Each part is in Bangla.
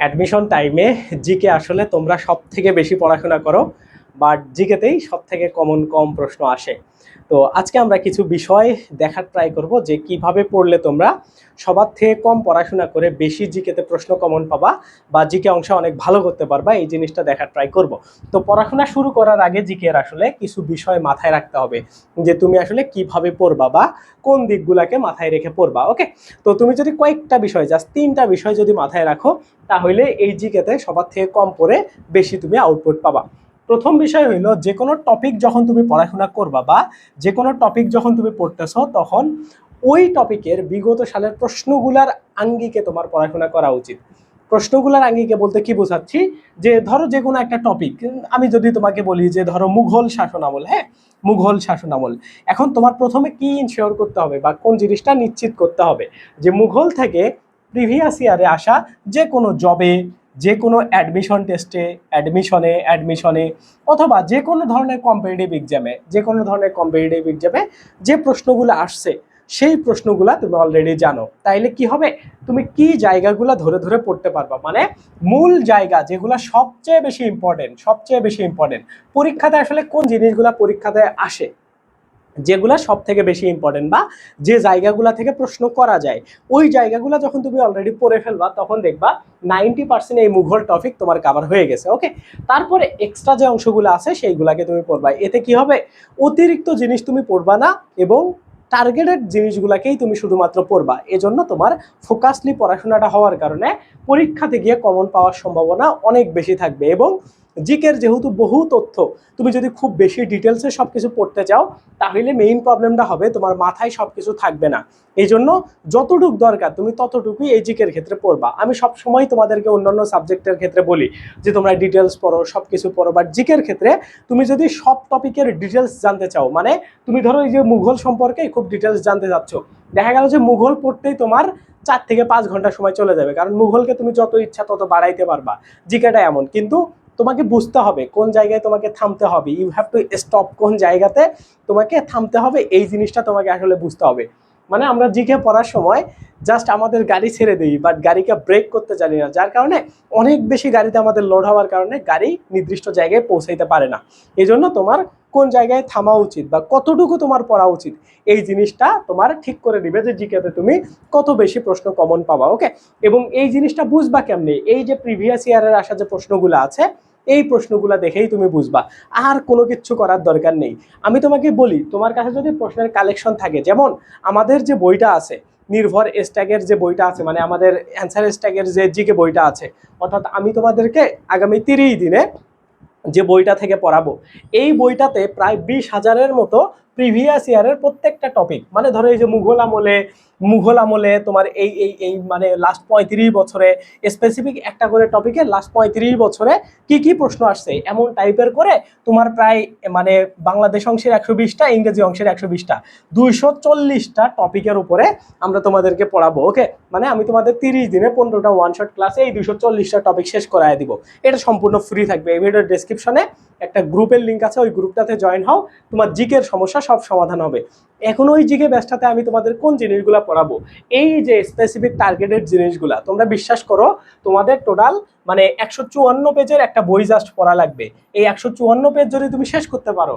অ্যাডমিশন টাইমে জিকে আসলে তোমরা সব থেকে বেশি পড়াশোনা করো। বাট জিকেতেই সব থেকে কমন কম প্রশ্ন আসে। তো আজকে আমরা কিছু বিষয় দেখার ট্রাই করব যে কীভাবে পড়লে তোমরা সবার থেকে কম পড়াশোনা করে বেশি জিকেতে প্রশ্ন কমন পাবা বা জিকে অংশে অনেক ভালো করতে পারবা, এই জিনিসটা দেখার ট্রাই করব। তো পড়াশোনা শুরু করার আগে জিকের আসলে কিছু বিষয় মাথায় রাখতে হবে যে তুমি আসলে কীভাবে পড়বা বা কোন দিকগুলাকে মাথায় রেখে পড়বা ওকে তো তুমি যদি কয়েকটা বিষয় জাস্ট তিনটা বিষয় যদি মাথায় রাখো, তাহলে এই জিকেতে সবার থেকে কম পড়ে বেশি তুমি আউটপুট পাবা। প্রথম বিষয় হইল যে কোনো টপিক যখন তুমি পড়াশোনা করবা বা যে কোনো টপিক যখন তুমি পড়তেছো, তখন ওই টপিকের বিগত সালের প্রশ্নগুলার আঙ্গিকে তোমার পড়াশোনা করা উচিত। প্রশ্নগুলার আঙ্গিকে বলতে কি বোঝাচ্ছি? যে ধরো যে কোনো একটা টপিক আমি যদি তোমাকে বলি যে ধরো মুঘল শাসন আমল হ্যাঁ? মুঘল শাসন আমল। এখন তোমার প্রথমে কি ইনশিওর করতে হবে বা কোন জিনিসটা নিশ্চিত করতে হবে? যে মুঘল থেকে প্রিভিয়াস ইয়ারে আসা যে কোনো জবে যে কোনো অ্যাডমিশন টেস্টে অ্যাডমিশনে অ্যাডমিশনে অথবা যে কোনো ধরনের কম্পিটিটিভ এক্সামে যে কোনো ধরনের কম্পিটিটিভ এক্সামে যে প্রশ্নগুলো আসছে, সেই প্রশ্নগুলো তুমি অলরেডি জানো। তাইলে কি হবে? তুমি কি জায়গাগুলো ধরে ধরে পড়তে পারবা? মানে মূল জায়গা যেগুলো সবচেয়ে বেশি ইম্পর্টেন্ট সবচেয়ে বেশি ইম্পর্টেন্ট পরীক্ষাতে আসলে কোন জিনিসগুলো পরীক্ষাতে আসে? যেগুলা সব থেকে বেশি ইম্পর্টেন্ট বা যে জায়গাগুলো থেকে প্রশ্ন করা যায়, ওই জায়গাগুলো যখন তুমি অলরেডি পড়ে ফেলবা, তখন দেখবা নাইনটি পার্সেন্ট এই মুঘল টপিক তোমার কাভার হয়ে গেছে ওকে তারপরে এক্সট্রা যে অংশগুলো আছে, সেইগুলাকে তুমি পড়বা। এতে কি হবে? অতিরিক্ত জিনিস তুমি পড়বা না এবং টার্গেটেড জিনিসগুলোকেই তুমি শুধুমাত্র পড়বা। এজন্য তোমার ফোকাসলি পড়াশোনাটা হওয়ার কারণে পরীক্ষাতে গিয়ে কমন পাওয়ার সম্ভাবনা অনেক বেশি থাকবে এবং জিকের যেহেতু বহু তথ্য, তুমি যদি খুব বেশি ডিটেলসে সব কিছু পড়তে চাও, তাহলে মেইন প্রবলেমটা হবে তোমার মাথায় সব কিছু থাকবে না। এই জন্য যতটুক দরকার তুমি ততটুকুই এই জিকের ক্ষেত্রে পড়বা। আমি সব সময় তোমাদেরকে অন্যান্য সাবজেক্টের ক্ষেত্রে বলি যে, তোমরা ডিটেলস পড়ো সব কিছু পড়ো বাট জিকের ক্ষেত্রে তুমি যদি সব টপিকের ডিটেলস জানতে চাও মানে তুমি ধরো এই যে মুঘল সম্পর্কে খুব ডিটেলস জানতে চাচ্ছ দেখা গেল যে মুঘল পড়তেই তোমার চার থেকে পাঁচ ঘণ্টা সময় চলে যাবে, কারণ মুঘলকে তুমি যত ইচ্ছা তত বাড়াইতে পারবা। জিকেটা এমন, কিন্তু তোমাকে বুঝতে হবে কোন জায়গায় তোমাকে থামতে হবে। ইউ হ্যাভ টু স্টপ কোন জায়গাতে তোমাকে থামতে হবে। এই জিনিসটা তোমাকে আসলে বুঝতে হবে। মানে আমরা জিকে পড়ার সময় জাস্ট আমাদের গাড়ি ছেড়ে দিই বাট গাড়িকে ব্রেক করতে জানি না। যার কারণে অনেক বেশি গাড়িতে আমাদের লোড হওয়ার কারণে গাড়ি নির্দিষ্ট জায়গায় পৌঁছাইতে পারে না। এই জন্য তোমার কোন জায়গায় থামা উচিত বা কতটুকু তোমার পড়া উচিত, এই জিনিসটা তোমার ঠিক করে দিবে যে জিকেতে তুমি কত বেশি প্রশ্ন কমন পাবা ওকে এবং এই জিনিসটা বুঝবা কেমনি? এই যে প্রিভিয়াস ইয়ারের আসা যে প্রশ্নগুলো আছে এই প্রশ্নগুলো দেখেই তুমি বুঝবা। আর কোনো কিছু করার দরকার নেই। আমি তোমাকে বলি, তোমার কাছে যদি প্রশ্নের কালেকশন থাকে, যেমন আমাদের যে বইটা আছে, নির্ভর স্ট্যাগের যে বইটা আছে মানে আমাদের অ্যান্সার স্ট্যাগের যে জিকে বইটা আছে, অর্থাৎ আমি তোমাদেরকে আগামী তিরিশ দিনে যে বইটা থেকে পড়াবো, এই বইটাতে প্রায় বিশ হাজারের মতো প্রিভিয়াস ইয়ারের প্রত্যেকটা টপিক মানে ধরো এই যে মুঘল আমলে মুঘল আমলে তোমার এই এই এই মানে লাস্ট পঁয়ত্রিশ বছরে স্পেসিফিক একটা করে টপিকে লাস্ট পঁয়ত্রিশ বছরে কি কি প্রশ্ন আসছে? এমন টাইপের করে তোমার প্রায় মানে বাংলাদেশ অংশের একশো বিশটা, ইংরেজি অংশের একশো বিশটা, দুইশো চল্লিশটা টপিকের উপরে আমরা তোমাদেরকে পড়াবো ওকে মানে আমি তোমাদের তিরিশ দিনে পনেরোটা ওয়ান শট ক্লাসে এই দুইশো চল্লিশটা টপিক শেষ করায় দিব। এটা সম্পূর্ণ ফ্রি থাকবে। এই ভিডিওর ডেসক্রিপশনে একটা গ্রুপের লিঙ্ক আছে, ওই গ্রুপটাতে জয়েন হও। তোমার জিকের সমস্যা সব সমাধান হবে। এখন ওই জিগে ব্যাচটাতে আমি তোমাদের কোন জিনিসগুলো পড়াবো? এই যে স্পেসিফিক টার্গেটেড জিনিসগুলা, তোমরা বিশ্বাস করো, তোমাদের টোটাল মানে একশো চুয়ান্ন পেজের একটা বই জাস্ট পড়া লাগবে। এই একশো চুয়ান্ন পেজ যদি তুমি শেষ করতে পারো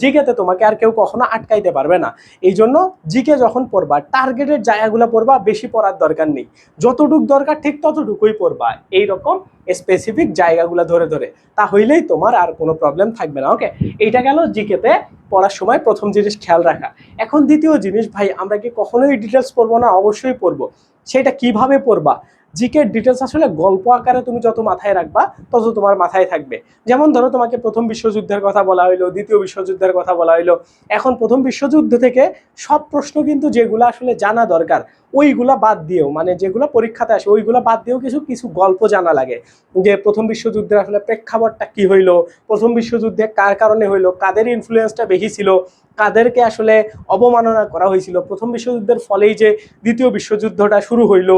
জিকেতে তোমাকে আর কেউ কখনো আটকাইতে পারবে না। এই জন্য জিকে যখন পড়বা টার্গেটের জায়গাগুলো পড়বা, বেশি পড়ার দরকার নেই। যতটুক দরকার, ঠিক ততটুকুই পড়বা। এইরকম স্পেসিফিক জায়গাগুলো ধরে ধরে। তা হইলেই তোমার আর কোনো প্রবলেম থাকবে না ওকে এইটা গেল জিকেতে পড়ার সময় প্রথম জিনিস খেয়াল রাখা। এখন দ্বিতীয় জিনিস, ভাই, আমরা কি কখনোই ডিটেলস পড়ব না? অবশ্যই পড়ব। সেটা কীভাবে পড়বা? জিকের ডিটেলস আসলে গল্প আকারে তুমি যত মাথায় রাখবা, তত তোমার মাথায় থাকবে। যেমন ধরো তোমাকে প্রথম বিশ্বযুদ্ধের কথা বলা হইল, দ্বিতীয় বিশ্বযুদ্ধের কথা বলা হইল। এখন প্রথম বিশ্বযুদ্ধ থেকে সব প্রশ্ন কিন্তু যেগুলো আসলে জানা দরকার, ওইগুলা বাদ দিয়েও মানে যেগুলো পরীক্ষাতে আসে, ওইগুলো বাদ দিয়েও কিছু কিছু গল্প জানা লাগে। যে প্রথম বিশ্বযুদ্ধের আসলে প্রেক্ষাপটটা কি হইল, প্রথম বিশ্বযুদ্ধে কার কারণে হইল, কাদের ইনফ্লুয়েন্সটা বেশি ছিল কাদেরকে আসলে অবমাননা করা হয়েছিল? প্রথম বিশ্বযুদ্ধের ফলেই যে দ্বিতীয় বিশ্বযুদ্ধটা শুরু হইল,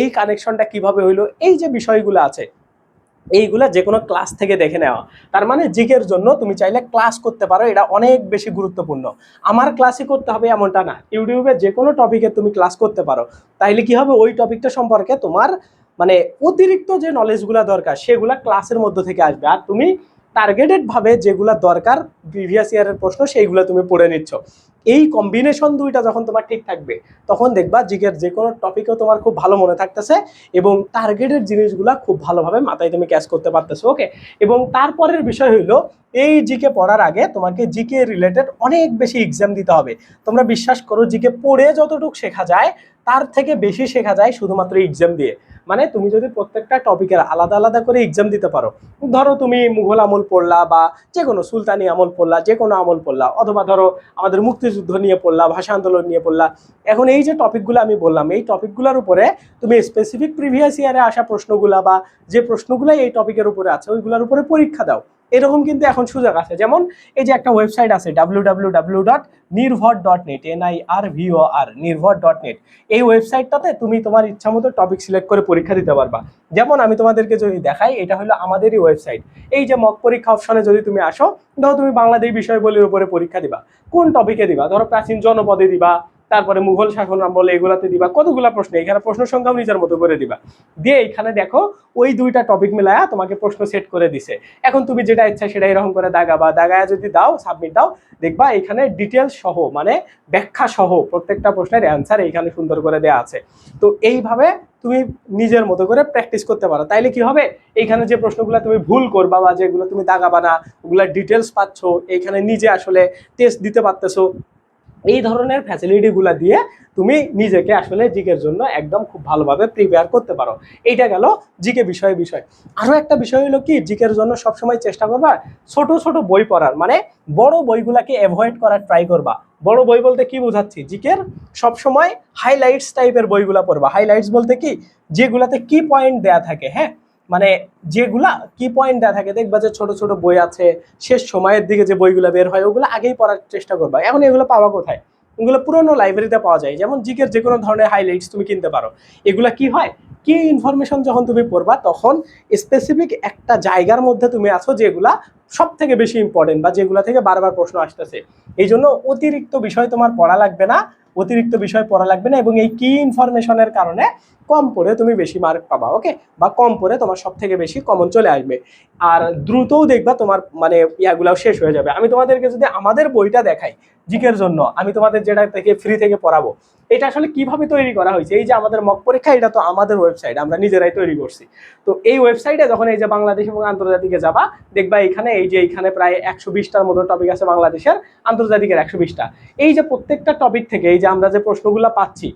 এই কানেকশনটা কীভাবে হইল? এই যে বিষয়গুলো আছে, এইগুলা যে কোনো ক্লাস থেকে দেখে নেওয়া। তার মানে জিকের জন্য তুমি চাইলে ক্লাস করতে পারো, এটা অনেক বেশি গুরুত্বপূর্ণ। আমার ক্লাসই করতে হবে এমনটা না। ইউটিউবে যে কোনো টপিকে তুমি ক্লাস করতে পারো। তাইলে কি হবে? ওই টপিকটা সম্পর্কে তোমার মানে অতিরিক্ত যে নলেজগুলো দরকার, সেগুলা ক্লাসের মধ্যে থেকে আসবে। আর তুমি টার্গেটেড ভাবে যেগুলা দরকার প্রিভিয়াস ইয়ারের প্রশ্ন সেইগুলো তুমি পড়ে নিচ্ছ। এই কম্বিনেশন দুইটা যখন তোমার ঠিক থাকবে, তখন দেখবা জিকের যে কোনো টপিকও তোমার খুব ভালো মনে থাকতেছে এবং টার্গেটের জিনিসগুলা খুব ভালোভাবে মাথায় তুমি ক্যাচ করতে পারতেছো ওকে এবং তারপরের বিষয় হইল, এই জিকে পড়ার আগে তোমাকে জিকে রিলেটেড অনেক বেশি এক্সাম দিতে হবে। তোমরা বিশ্বাস করো, জিকে পড়ে যতটুকু শেখা যায় তার থেকে বেশি শেখা যায় শুধুমাত্র এক্সাম দিয়ে। মানে তুমি যদি প্রত্যেকটা টপিকের আলাদা আলাদা করে এক্সাম দিতে পারো। ধরো তুমি মুঘল আমল পড়লা বা যে কোনো সুলতানি আমল পড়লা যে কোনো আমল পড়লা, অথবা ধরো আমাদের মুক্তিযুদ্ধ নিয়ে পড়লা, ভাষা আন্দোলন নিয়ে পড়লা। এখন এই যে টপিকগুলো আমি বললাম, এই টপিকগুলোর উপরে তুমি স্পেসিফিক প্রিভিয়াস ইয়ারে আসা প্রশ্নগুলা বা যে প্রশ্নগুলো এই টপিকের উপরে আছে, ওইগুলোর উপরে পরীক্ষা দাও। এরকম কিন্তু এখন সুযোগ আছে। যেমন এই যে একটা ওয়েবসাইট আছে ডাব্লিউ ডাব্লিউ ডাব্লিউ ডট নির্ভর dot net N I R V O R নির্ভর ডট নেট এই ওয়েবসাইটটাতে তুমি তোমার ইচ্ছা মতো টপিক সিলেক্ট করে পরীক্ষা দিতে পারবা। যেমন আমি তোমাদেরকে যদি দেখাই, এটা হলো আমাদেরই ওয়েবসাইট এই যে মক পরীক্ষা অপশনে যদি তুমি আসো, ধরো তুমি বাংলাদেশ বিষয়বলির উপরে পরীক্ষা দিবা। কোন টপিকে দিবা? ধরো প্রাচীন জনপদে দিবা তারপরে মুঘল শাসন আমলে এগুলাতে দিবা। কতগুলা প্রশ্ন? এখানে প্রশ্ন সংখ্যাও নিজের মতো করে দিবা। দিয়ে এখানে দেখো, ওই দুইটা টপিক মিলায়া তোমাকে প্রশ্ন সেট করে দিছে। এখন তুমি যেটা ইচ্ছা সেটা এরকম করে দাগাবা। দাগায়া যদি দাও সাবমিট দাও, দেখবা এখানে ডিটেলস সহ মানে ব্যাখ্যা সহ প্রত্যেকটা প্রশ্নের অ্যান্সার এইখানে সুন্দর করে দেওয়া আছে। তো এইভাবে তুমি নিজের মতো করে প্র্যাকটিস করতে পারো। তাইলে কি হবে? এইখানে যে প্রশ্নগুলো তুমি ভুল করবা বা যেগুলো তুমি দাগাবা না, ওগুলা ডিটেলস পাচ্ছ, এইখানে নিজে আসলে টেস্ট দিতে পারতেছো এই ধরনের ফ্যাসিলিটিগুলো দিয়ে তুমি নিজেকে আসলে জিকের জন্য একদম খুব ভালোভাবে প্রিপেয়ার করতে পারো। এইটা গেল জিকে বিষয় বিষয়। আরও একটা বিষয় হলো কি, জিকের জন্য সবসময় চেষ্টা করবা ছোট ছোট বই পড়ার। মানে বড় বইগুলাকে অ্যাভয়েড করার ট্রাই করবা। বড় বই বলতে কি বোঝাচ্ছি? জিকের সবসময় হাইলাইটস টাইপের বইগুলা পড়বা। হাইলাইটস বলতে কি? যেগুলাতে কি পয়েন্ট দেয়া থাকে হ্যাঁ? মানে যেগুলা কি পয়েন্ট দেওয়া থাকে, দেখবা যে ছোট ছোট বই আছে, শেষ সময়ের দিকে যে বইগুলো বের হয়, ওগুলো আগেই পড়ার চেষ্টা করবা। এখন এগুলো পাওয়া কোথায়? এগুলো পুরোনো লাইব্রেরিতে পাওয়া যায়। যেমন জিকের যে কোনো ধরনের হাইলাইটস তুমি কিনতে পারো। এগুলা কি হয়? কি ইনফরমেশন যখন তুমি পড়বা, তখন স্পেসিফিক একটা জায়গার মধ্যে তুমি আছো যেগুলা সব থেকে বেশি ইম্পর্টেন্ট বা যেগুলা থেকে বারবার প্রশ্ন আসতেছে। এই জন্য অতিরিক্ত বিষয় তোমার পড়া লাগবে না, অতিরিক্ত বিষয় পড়া লাগবে না এবং এই কি ইনফরমেশনের কারণে কম পড়ে তুমি বেশি মার্ক পাবা ওকে বা কম পড়ে তোমার সব থেকে বেশি কমন চলে আসবে। আর দ্রুতও দেখবা তোমার মানে ইয়াগুলাও শেষ হয়ে যাবে। আমি তোমাদেরকে যদি আমাদের বইটা দেখাই জিকের জন্য, আমি তোমাদের যেটা থেকে ফ্রি থেকে পড়াবো, এটা আসলে কীভাবে তৈরি করা হয়েছে? এই যে আমাদের মক পরীক্ষা, এটা তো আমাদের ওয়েবসাইট আমরা নিজেরাই তৈরি করছি। তো এই ওয়েবসাইটে যখন এই যে বাংলাদেশ এবং আন্তর্জাতিকে যাবা, দেখবা এখানে এই যে এখানে প্রায় একশো বিশটার মতো টপিক আছে বাংলাদেশের, আন্তর্জাতিকের একশো বিশটা। এই যে প্রত্যেকটা টপিক থেকে, এই যে আমরা যে প্রশ্নগুলো পাচ্ছি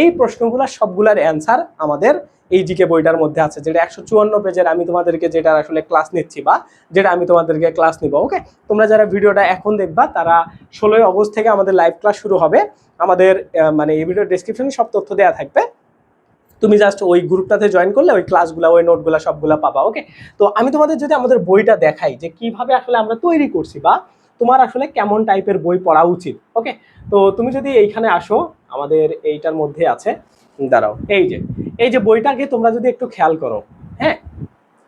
এই প্রশ্নগুলো সবগুলার অ্যান্সার আমাদের এই জিকে বইটার মধ্যে আছে, যেটা একশো চুয়ান্ন পেজের আমি তোমাদেরকে যেটা আসলে ক্লাস নিচ্ছি বা যেটা আমি তোমাদেরকে ক্লাস নিব ওকে তোমরা যারা ভিডিওটা এখন দেখবা, তারা ষোলোই অগস্ট থেকে আমাদের লাইভ ক্লাস শুরু হবে। আমাদের মানে এই ভিডিও ডিসক্রিপশনে সব তথ্য দেওয়া থাকবে। তুমি জাস্ট ওই গ্রুপটাতে জয়েন করলে ওই ক্লাসগুলো ওই নোটগুলো সবগুলো পাবা ওকে তো আমি তোমাদের যদি আমাদের বইটা দেখাই যে কীভাবে আসলে আমরা তৈরি করছি বা তোমার আসলে কেমন টাইপের বই পড়া উচিত? ওকে তো তুমি যদি এইখানে আসো, আমাদের এইটার মধ্যে আছে দাঁড়াও, এই যে এই যে বইটাকে তোমরা যদি একটু খেয়াল করো হ্যাঁ?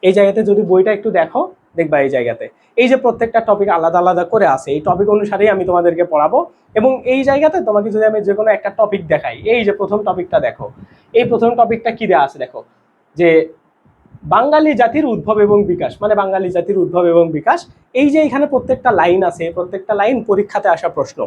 এই জায়গাতে যদি বইটা একটু দেখো, দেখবা এই জায়গাতে। এই যে প্রত্যেকটা টপিক আলাদা আলাদা করে আছে, এই টপিক অনুসারেই আমি তোমাদেরকে পড়াবো এবং এই জায়গাতে তোমাকে যদি আমি যে কোনো একটা টপিক দেখাই, এই যে প্রথম টপিকটা দেখো, এই প্রথম টপিকটা কী দেওয়া আছে দেখো, যে বাঙালি জাতির উদ্ভব এবং বিকাশ মানে বাঙালি জাতির উদ্ভব এবং বিকাশ, এই যে এখানে প্রত্যেকটা লাইন আছে, প্রত্যেকটা লাইন পরীক্ষাতে আসা প্রশ্ন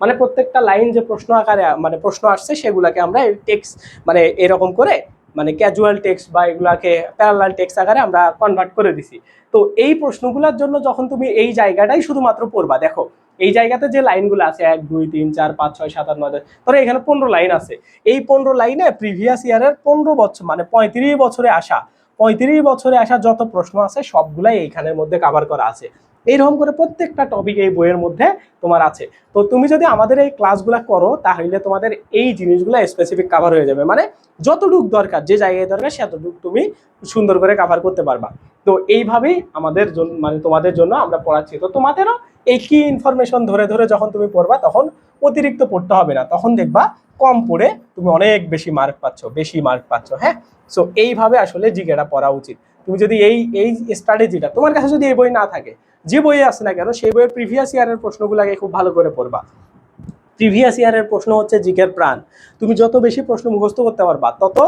মানে প্রত্যেকটা লাইন যে প্রশ্ন আকারে মানে প্রশ্ন আসছে সেগুলাকে আমরা টেক্সট মানে এরকম করে মানে ক্যাজুয়াল টেক্সট বা এগুলাকে প্যারালাল টেক্সট আকারে আমরা কনভার্ট করে দিছি। তো এই প্রশ্নগুলোর জন্য যখন তুমি এই জায়গাটাই শুধুমাত্র পড়বা, দেখো, এই জায়গাতে যে লাইনগুলো আছে, এক, দুই, তিন, চার, পাঁচ, ছয়, সাত, আট, নয় ধরো এখানে পনেরো লাইন আছে। এই পনেরো লাইনে প্রিভিয়াস ইয়ারের পনেরো বছর মানে পঁয়ত্রিশ বছরে আসা পঁয়ত্রিশ বছরে আসা যত প্রশ্ন আছে, সবগুলাই এইখানের মধ্যে কাভার করা আছে। এইরকম করে প্রত্যেকটা টপিক এই বইয়ের মধ্যে তোমার আছে। তো তুমি যদি আমাদের এই ক্লাসগুলো করো, তাহলে তোমাদের এই জিনিসগুলো স্পেসিফিক কাভার হয়ে যাবে। মানে যতটুক দরকার, যে জায়গায় দরকার, সেতটুক তুমি সুন্দর করে কাভার করতে পারবা। তো এইভাবেই আমাদের জন্য মানে তোমাদের জন্য আমরা পড়াচ্ছি। তো তোমাদেরও এই কি ইনফরমেশন ধরে ধরে যখন তুমি পড়বা, তখন অতিরিক্ত পড়তে হবে না। তখন দেখবা কম পড়ে তুমি অনেক বেশি মার্ক পাচ্ছ, বেশি মার্ক পাচ্ছ হ্যাঁ? সো এইভাবে আসলে জিকেটা পড়া উচিত। তুমি যদি এই এই স্ট্র্যাটেজিটা তোমার কাছে যদি এই বই না থাকে, যে বই আছে না কেন, সেই বইয়ের প্রিভিয়াস ইয়ারের প্রশ্নগুলোকে খুব ভালো করে পড়বা। প্রিভিয়াস ইয়ারের প্রশ্ন হচ্ছে জিকের প্রাণ। তুমি যত বেশি প্রশ্ন মুখস্থ করতে পারবা, তত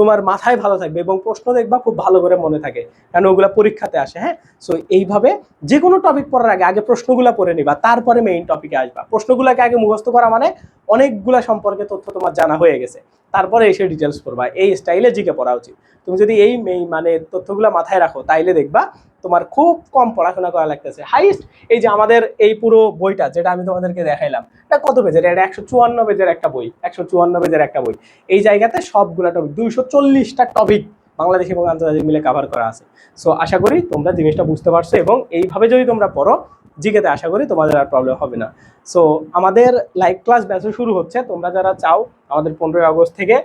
তোমার মাথায় ভালো থাকবে এবং প্রশ্ন দেখবা খুব ভালো করে মনে থাকে কারণ ওগুলো পরীক্ষাতে আসে হ্যাঁ? সো এইভাবে যে কোনো টপিক পড়ার আগে আগে প্রশ্নগুলো পড়ে নিবা, তারপরে মেইন টপিকে আসবা। প্রশ্নগুলোকে আগে মুখস্থ করা মানে অনেকগুলা সম্পর্কে তথ্য তোমার জানা হয়ে গেছে। তারপরে এসে ডিটেলস পড়বা। এই স্টাইলে জিকে পড়া উচিত। তুমি যদি এই মানে তথ্যগুলো মাথায় রাখো, তাইলে দেখবা তোমার খুব কম পড়াশোনা করা লাগতেছে। হাইস্ট এই যে আমাদের এই পুরো বইটা যেটা আমি তোমাদেরকে দেখাইলাম, এটা কত পেজের? এটা একশো চুয়ান্ন পেজের একটা বই, একশো চুয়ান্ন পেজের একটা বই। এই জায়গাতে সবগুলা টপিক দুইশো চল্লিশটা টপিক বাংলাদেশ এবং আন্তর্জাতিক মিলে কভার করা আছে। সো আশা করি তোমরা জিনিসটা বুঝতে পারছ এবং এইভাবে যদি তোমরা পড়ো জিকেতে আশা করি তোমাদের আর প্রবলেম হবে না। সো আমাদের লাইভ ক্লাস ব্যাচও শুরু হচ্ছে। তোমরা যারা চাও, আমাদের পনেরোই আগস্ট থেকে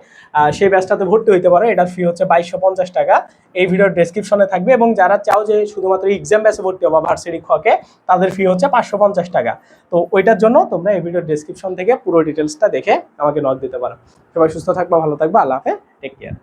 সেই ব্যাচটাতে ভর্তি হইতে পারো। এটার ফি হচ্ছে বাইশশো পঞ্চাশ টাকা। এই ভিডিওর ডেসক্রিপশনে থাকবে এবং যারা চাও যে শুধুমাত্র এক্সাম ব্যাচে ভর্তি হবা ভার্সিটি খকে তাদের ফি হচ্ছে পাঁচশো পঞ্চাশ টাকা। তো ওইটার জন্য তোমরা এই ভিডিওর ডেসক্রিপশন থেকে পুরো ডিটেলসটা দেখে আমাকে নক দিতে পারো। সবাই সুস্থ থাকবা, ভালো থাকবা। আল্লাহ হাফেজ। Take care